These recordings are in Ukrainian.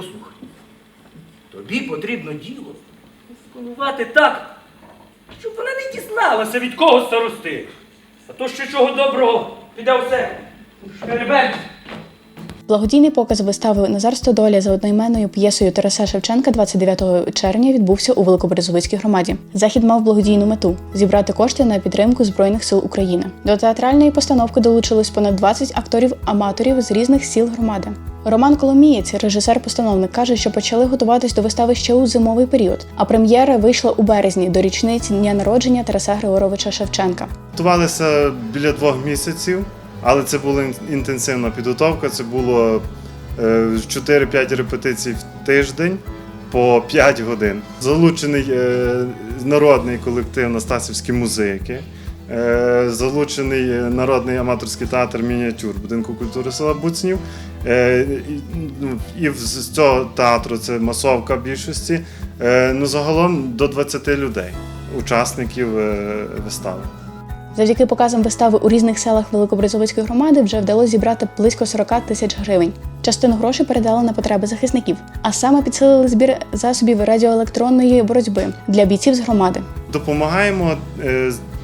Послухай, тобі потрібно діло сконувати так, щоб вона не дізналася від кого старости. А то ще чого доброго піде все. Шкереберть. Благодійний показ вистави Назар Стодоля за одноіменною п'єсою Тараса Шевченка 29 червня відбувся у Великоберезовицькій громаді. Захід мав благодійну мету зібрати кошти на підтримку Збройних сил України. До театральної постановки долучилось понад 20 акторів-аматорів з різних сіл громади. Роман Коломієць, режисер-постановник, каже, що почали готуватись до вистави ще у зимовий період, а прем'єра вийшла у березні до річниці дня народження Тараса Григоровича Шевченка. Готувалися біля двох місяців, але це була інтенсивна підготовка. Це було е, 4-5 репетицій в тиждень по 5 годин. Залучений е, народний колектив Настасівські музики. е, Залучений е, народний аматорський театр мініатюр будинку культури села Буцнів. Е, і, ну, в- з цього театру це масовка більшості. Е, Ну, загалом до 20 людей, учасників е, вистави. Завдяки показам вистави у різних селах Великобрезовицької громади вже вдалося зібрати близько 40 тисяч гривень. Частину грошей передали на потреби захисників, а саме підсилили збір засобів радіоелектронної боротьби для бійців з громади. Допомагаємо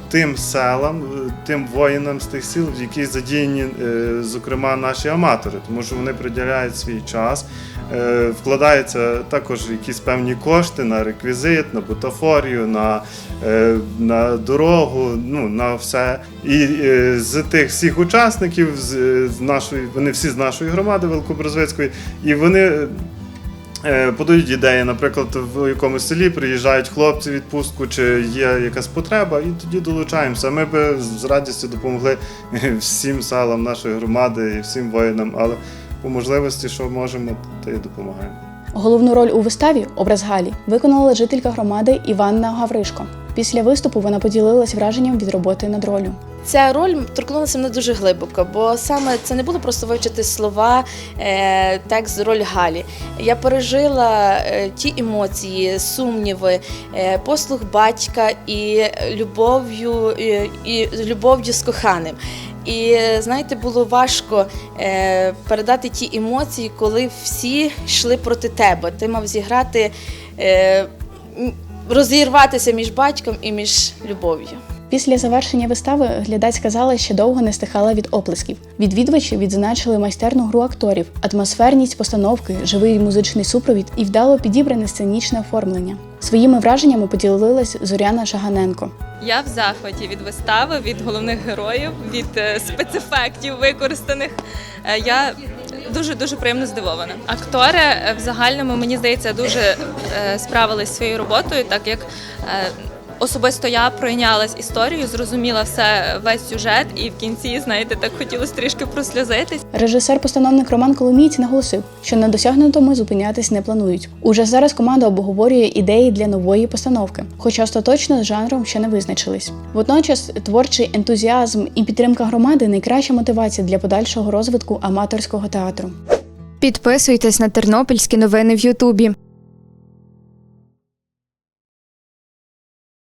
тим селам, е, тим воїнам з тих сіл, які задіяні, е, зокрема, наші аматори, тому що вони приділяють свій час. Е, Вкладаються також якісь певні кошти на реквізит, на бутафорію, на, на дорогу, ну на все. І з тих всіх учасників, з, нашої, вони всі з нашої громади Великоброзвицької, і вони Подають ідеї, наприклад, в якомусь селі приїжджають хлопці відпустку, чи є якась потреба, і тоді долучаємося. Ми би з радістю допомогли всім селам нашої громади і всім воїнам, але по можливості, що можемо, то і допомагаємо. Головну роль у виставі образ Галі виконала жителька громади Іванна Гавришко. Після виступу вона поділилась враженням від роботи над ролью. Ця роль торкнулася мене дуже глибоко, бо саме це не було просто вивчити слова, е, текст, роль Галі. Я пережила е, ті емоції, сумніви, е, послуг батька і любов'ю, і, любов'ю з коханим. І знаєте, було важко передати ті емоції, коли всі йшли проти тебе. Ти мав зіграти, розірватися між батьком і між любов'ю. Після завершення вистави глядацька зала ще довго не стихала від оплесків. Відвідувачі відзначили майстерну гру акторів, атмосферність постановки, живий музичний супровід і вдало підібране сценічне оформлення. Своїми враженнями поділилась Зоряна Шаганенко. Я в захваті від вистави, від головних героїв, від е, спецефектів використаних. Е, Я дуже дуже приємно здивована. Актори е, в загальному мені здається дуже е, справились зі своєю роботою, так як е, особисто я пройнялась історією, зрозуміла все весь сюжет, і в кінці, знаєте, так хотілося трішки просльозитись. Режисер-постановник Роман Коломієць наголосив, що на досягнутому зупинятись не планують. Уже зараз команда обговорює ідеї для нової постановки, хоча остаточно з жанром ще не визначились. Водночас творчий ентузіазм і підтримка громади найкраща мотивація для подальшого розвитку аматорського театру. Підписуйтесь на тернопільські новини в Ютубі.